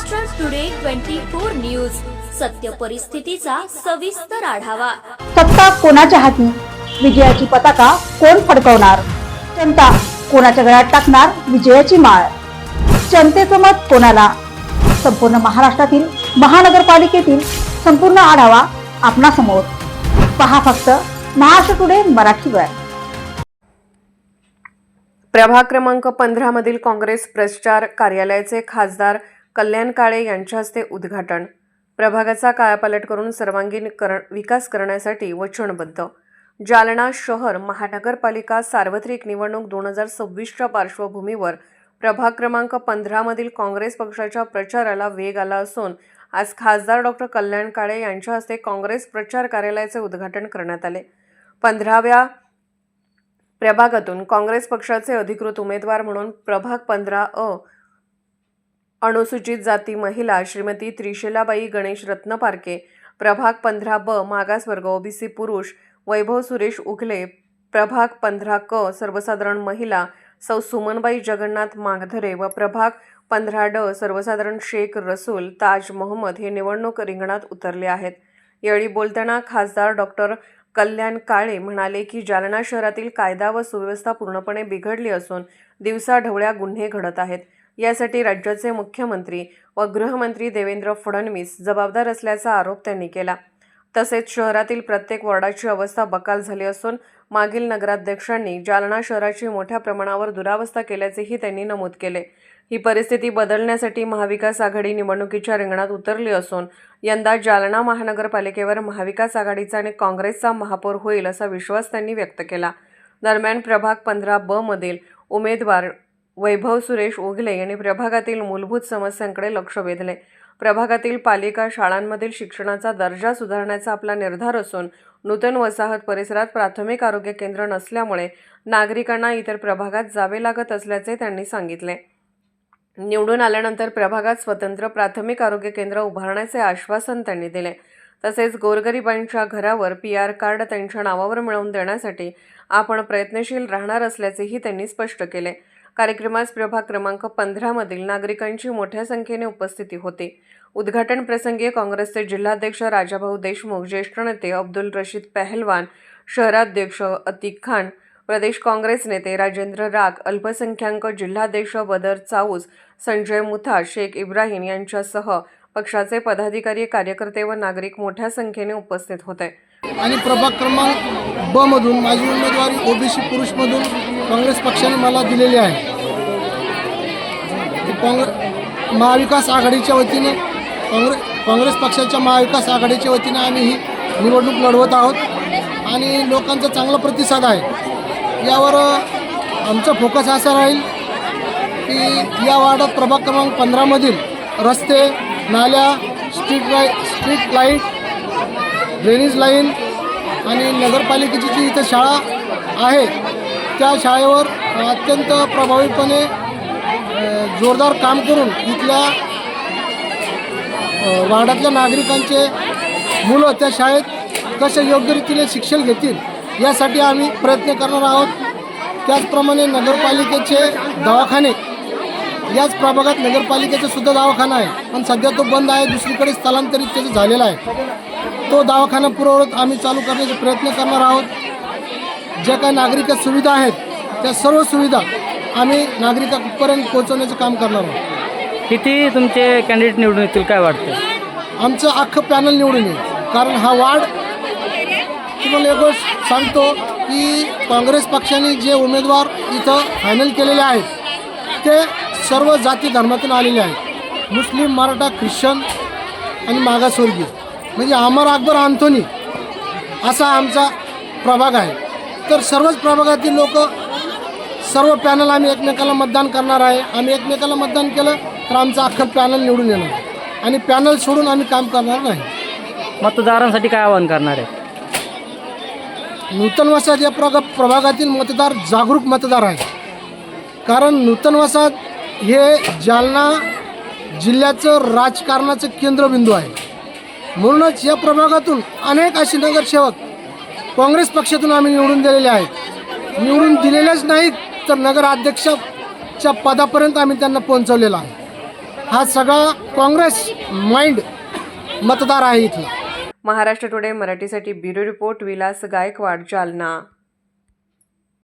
Maharashtra today twenty four news सत्य परिस्थितीचा सविस्तर आढावा. सत्ता कोणाच्या हाती? विजयाची पताका कोण फडकवणार? जनता कोणाच्या गळ्यात टाकणार विजयाची माळ? जनतेचं मत कोणाला? संपूर्ण महाराष्ट्रातील महानगरपालिकेतील संपूर्ण आढावा आपणासमोर. पहा फक्त महाराष्ट्र टुडे मराठीवर प्रभाग क्रमांक पंधरा मधील काँग्रेस प्रचार कार्यालयाचे खासदार कल्याण काळे यांच्या हस्ते उद्घाटन. प्रभागाचा कायापालट करून सर्वांगीण कर विकास करण्यासाठी वचनबद्ध. जालना शहर महानगरपालिका सार्वत्रिक निवडणूक दोन हजार सव्वीसच्या पार्श्वभूमीवर प्रभाग क्रमांक पंधरामधील काँग्रेस पक्षाच्या प्रचाराला वेग आला असून आज खासदार डॉक्टर कल्याण काळे यांच्या हस्ते काँग्रेस प्रचार कार्यालयाचे उद्घाटन करण्यात आले. पंधराव्या प्रभागातून काँग्रेस पक्षाचे अधिकृत उमेदवार म्हणून प्रभाग पंधरा अ अनुसूचित जाती महिला श्रीमती त्रिशलाबाई गणेश रत्नपारके प्रभाग पंधरा ब मागासवर्ग ओबीसी पुरुष वैभव सुरेश उघले प्रभाग पंधरा क सर्वसाधारण महिला सौ सुमनबाई जगन्नाथ मागधरे व प्रभाग पंधरा ड सर्वसाधारण शेख रसूल ताज मोहम्मद हे निवडणूक रिंगणात उतरले आहेत. यावेळी बोलताना खासदार डॉक्टर कल्याण काळे म्हणाले की जालना शहरातील कायदा व सुव्यवस्था पूर्णपणे बिघडली असून दिवसाढवळ्या गुन्हे घडत आहेत. यासाठी राज्याचे मुख्यमंत्री व गृहमंत्री देवेंद्र फडणवीस जबाबदार असल्याचा आरोप त्यांनी केला. तसेच शहरातील प्रत्येक वॉर्डाची अवस्था बकाल झाली असून मागील नगराध्यक्षांनी जालना शहराची मोठ्या प्रमाणावर दुरावस्था केल्याचेही त्यांनी नमूद केले. ही परिस्थिती बदलण्यासाठी महाविकास आघाडी निवडणुकीच्या रिंगणात उतरली असून यंदा जालना महानगरपालिकेवर महाविकास आघाडीचा आणि काँग्रेसचा महापौर होईल असा विश्वास त्यांनी व्यक्त केला. दरम्यान प्रभाग पंधरा ब मधील उमेदवार वैभव सुरेश ओघले यांनी प्रभागातील मूलभूत समस्यांकडे लक्ष वेधले. प्रभागातील पालिका शाळांमधील शिक्षणाचा दर्जा सुधारण्याचा आपला निर्धार असून नूतन वसाहत परिसरात प्राथमिक आरोग्य केंद्र नसल्यामुळे नागरिकांना इतर प्रभागात जावे लागत असल्याचे त्यांनी सांगितले. निवडून आल्यानंतर प्रभागात स्वतंत्र प्राथमिक आरोग्य केंद्र उभारण्याचे आश्वासन त्यांनी दिले. तसेच गोरगरिबांच्या घरावर पी आर कार्ड त्यांच्या नावावर मिळवून देण्यासाठी आपण प्रयत्नशील राहणार असल्याचेही त्यांनी स्पष्ट केले. कार्यक्रमास प्रभाग क्रमांक पंधरामधील नागरिकांची मोठ्या संख्येने उपस्थिती होती. उद्घाटन प्रसंगी काँग्रेसचे जिल्हाध्यक्ष राजाभाऊ देशमुख ज्येष्ठ नेते अब्दुल रशीद पहलवान शहराध्यक्ष अतिक खान प्रदेश काँग्रेस नेते राजेंद्र राग अल्पसंख्याक जिल्हाध्यक्ष बदर चाऊस संजय मुथा शेख इब्राहिम यांच्यासह पक्षाचे पदाधिकारी कार्यकर्ते व नागरिक मोठ्या संख्येने उपस्थित होते. आणि प्रभाग क्रमांक ब मधून माझी उमेदवारी ओबीसी पुरुषमधून काँग्रेस पक्षाने मला दिलेली आहे. काँग्रे महाविकास आघाडीच्या वतीने काँग्रेस काँग्रेस पक्षाच्या महाविकास आघाडीच्या वतीने आम्ही ही निवडणूक लढवत आहोत. आणि लोकांचा चांगला प्रतिसाद आहे. यावर आमचा फोकस असा राहील की या वार्डात प्रभाग क्रमांक पंधरामधील रस्ते नाल्या street light street light drainage line आणि नगरपालिकेची जी इथं शाळा आहे त्या शाळेवर अत्यंत प्रभावीपणे जोरदार काम करून इथल्या वार्डातल्या नागरिकांचे मुलं त्या शाळेत कसे योग्यरीतीने शिक्षण घेतील यासाठी आम्ही प्रयत्न करणार आहोत. त्याचप्रमाणे नगरपालिकेचे दवाखाने याच प्रभागात नगरपालिकेचा सुद्धा दवाखाना आहे. पण सध्या तो बंद आहे दुसरीकडे स्थलांतरित त्याचं झालेला आहे. तो दवाखाना पुरवत आम्ही चालू करण्याचा प्रयत्न करणार आहोत. ज्या काही नागरिक सुविधा आहेत त्या सर्व सुविधा आम्ही नागरिकांपर्यंत पोहोचवण्याचं काम करणार आहोत. किती तुमचे कॅन्डिडेट निवडून येतील काय वाटतं आमचं अख्खं पॅनल निवडून येईल. कारण हा वार्ड तुम्हाला एक गोष्ट सांगतो की काँग्रेस पक्षाने जे उमेदवार इथं फायनल केलेले आहेत ते सर्व जाती धर्मातून आलेले आहेत. मुस्लिम मराठा ख्रिश्चन आणि मागासवर्गीय. म्हणजे अमर अकबर अँथोनी असा आमचा प्रभाग आहे. तर सर्वच प्रभागातील लोक सर्व पॅनल आम्ही एकमेकाला मतदान करणार आहे. आम्ही एकमेकाला मतदान केलं तर आमचं अख्खं पॅनल निवडून येणार. आणि पॅनल सोडून आम्ही काम करणार नाही. मतदारांसाठी काय आवाहन करणार आहे? नूतन वसाहत या प्रग प्रभागातील मतदार जागरूक मतदार आहे कारण नूतन वसाहत हे जालना जिल्ह्याचं राजकारणाचं केंद्रबिंदू आहे. म्हणूनच या प्रभागातून अनेक असे नगरसेवक काँग्रेस पक्षातून आम्ही निवडून दिलेले आहेत. निवडून दिलेलेच नाहीत तर नगराध्यक्षाच्या पदापर्यंत आम्ही त्यांना पोहोचवलेला आहे. हा सगळा काँग्रेस माइंड मतदार आहे इथला. महाराष्ट्र टुडे मराठीसाठी ब्युरो रिपोर्ट विलास गायकवाड जालना.